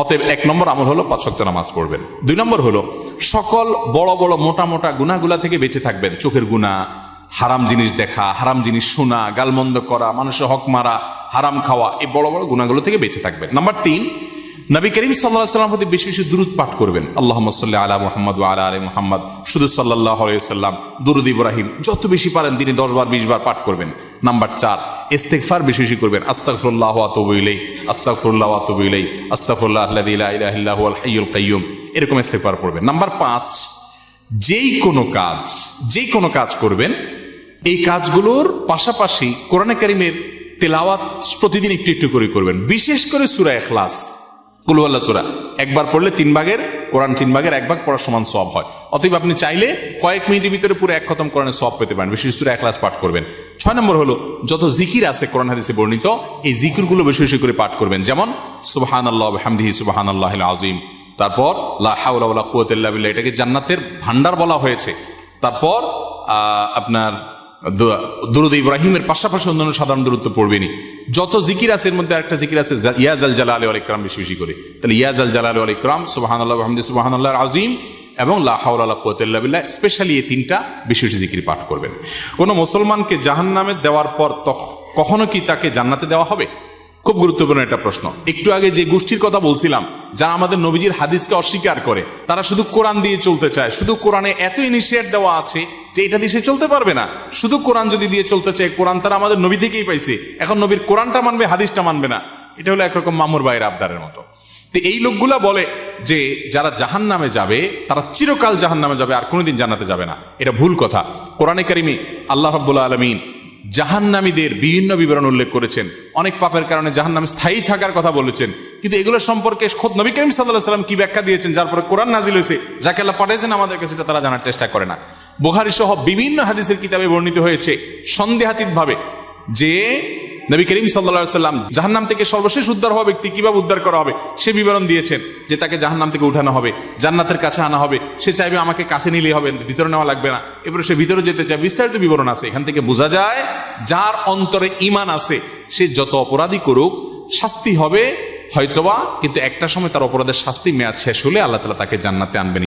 অতএব এক নম্বর আমল হলো পাঁচ ওয়াক্ত নামাজ পড়বেন। দুই নম্বর হলো সকল বড় বড় মোটা মোটা গুনাগুলা থেকে বেঁচে থাকবেন। চোখের গুণা হারাম জিনিস দেখা, হারাম জিনিস শোনা, গালমন্দ করা, মানুষের হক মারা, হারাম খাওয়া, এই বড় বড় গুণাগুলো থেকে বেঁচে থাকবেন। নাম্বার তিন, নবী করিম সাল্লাহ সাল্লাম প্রতি বেশি বেশি দূরত পাঠ করবেন। আল্লাহ সাল্লাহ আলা মোহাম্মদ আলা আলী মোহাম্মদ। শুধু সাল্লাহ সাল্লাম দুরুদ ইব্রাহিম, যত বেশি পারেন তিনি দশ বার, বিশ বার পাঠ করবেন। নাম্বার চার ইস্তেকফার বেশি বেশি করবেন আস্তাকফুল্লাহ আতবু আস্তাকফুল্লাহ আস্তাগফিরুল্লাহ আতবু ইলাই আস্তাগফিরুল্লাহ আল্লাযী লা ইলাহা ইল্লা হাইয়ুল কাইয়্যুম এরকম ইস্তেগফার পড়বেন। নাম্বার পাঁচ, যেই কোনো কাজ, যেই কোনো কাজ করবেন, এই কাজগুলোর পাশাপাশি কোরআনে কারিমের তেলাওয়াত প্রতিদিন একটু একটু করে করবেন। বিশেষ করে সূরা ইখলাস। কুলওয়াল্লা সুরা। একবার পড়লে তিন ভাগের, কোরআন তিন ভাগের, এক ভাগ পড়ার সমান সব হয়। অতএব আপনি চাইলে কয়েক মিনিটের ভিতরে পুরো এক খতম কোরআনের সব পেতে পারেন। বিশেষ সুরা একলাস পাঠ করবেন। ছয় নম্বর হলো, যত জিকির আছে কোরআন হাদিসে বর্ণিত, এই জিকিরগুলো বেশি বেশি করে পাঠ করবেন। যেমন সুবাহান আল্লাহ হামদিহি সুবাহান আল্লাহ আজিম তারপর, লা হাওলা ওয়ালা কুওয়াতা এটাকে জান্নাতের ভান্ডার বলা হয়েছে। তারপর আপনার দুরুদ ইব্রাহিমের পাশাপাশি অন্যান্য সাধারণ দূরত্ব পড়বেনি যত জিকির আছে, এর মধ্যে একটা জিকির আছে ইয়াজ আল জালাল আল ইকরাম বেশি বেশি করে। তাহলে ইয়াজ আল জালাল আল ইকরাম সুবাহান আল্লাহ হামদি সুবাহান আল্লাহ আজিম এবং লা হাওলা বিল্লাহ স্পেশালি এই তিনটা বেশি বেশি জিকির পাঠ করবেন। কোনো মুসলমানকে জাহান্নামে দেওয়ার পর কখনো কি তাকে জান্নাতে দেওয়া হবে? খুব গুরুত্বপূর্ণ একটা প্রশ্ন। একটু আগে যে গোষ্ঠীর কথা বলছিলাম, যারা আমাদের নবীজির হাদিসকে অস্বীকার করে, তারা শুধু কোরআন দিয়ে চলতে চায়। শুধু কোরআনে এত ইনিশিয়েট দেওয়া আছে যে এটা দিয়ে সে চলতে পারবে না। শুধু কোরআন যদি দিয়ে চলতে চায়, কোরআন তারা আমাদের নবী থেকেই পাইছে। এখন নবীর কোরআনটা মানবে, হাদিসটা মানবে না। এটা হলো একরকম মামুর ভাইয়ের আবদারের মতো। তো এই লোকগুলা বলে যে যারা জাহান নামে যাবে, তারা চিরকাল জাহান নামে যাবে আর কোনোদিন জানাতে যাবে না। এটা ভুল কথা। কোরআনে কারিমে আল্লাহ রাব্বুল আলমিন জাহান্নামীদের বিভিন্ন বিবরণ উল্লেখ করেছেন। অনেক পাপের কারণে জাহান্নামে স্থায়ী থাকার কথা বলেছেন। কিন্তু এগুলো সম্পর্কে খোদ নবী করিম সাল্লাহ সাল্লাম কি ব্যাখ্যা দিয়েছেন, যার পরে কোরআন নাজিল হয়েছে, যাকে আল্লাহ পাঠিয়েছেন আমাদেরকে সেটা তারা জানার চেষ্টা করে না। বুখারি সহ বিভিন্ন হাদিসের কিতাবে বর্ণিত হয়েছে সন্দেহাতীত ভাবে যে নবী করিম সাল্লা সাল্লাম জাহান্নাম থেকে সর্বশেষ উদ্ধার হওয়া ব্যক্তি কীভাবে উদ্ধার করা হবে, সে বিবরণ দিয়েছেন যে তাকে জাহান্নাম থেকে উঠানো হবে, জান্নাতের কাছে আনা হবে। সে চাইবে আমাকে কাছে নিলেই হবে, ভিতরে নেওয়া লাগবে না। এবারে সে ভিতরে যেতে চায়। বিস্তারিত বিবরণ আছে। এখান থেকে বোঝা যায়, যার অন্তরে ইমান আছে, সে যত অপরাধী করুক, শাস্তি হবে হয়তোবা, কিন্তু একটা সময় তার অপরাধের শাস্তি মেয়াদ শেষ হলে আল্লাহ তালা তাকে জান্নাতে আনবেন।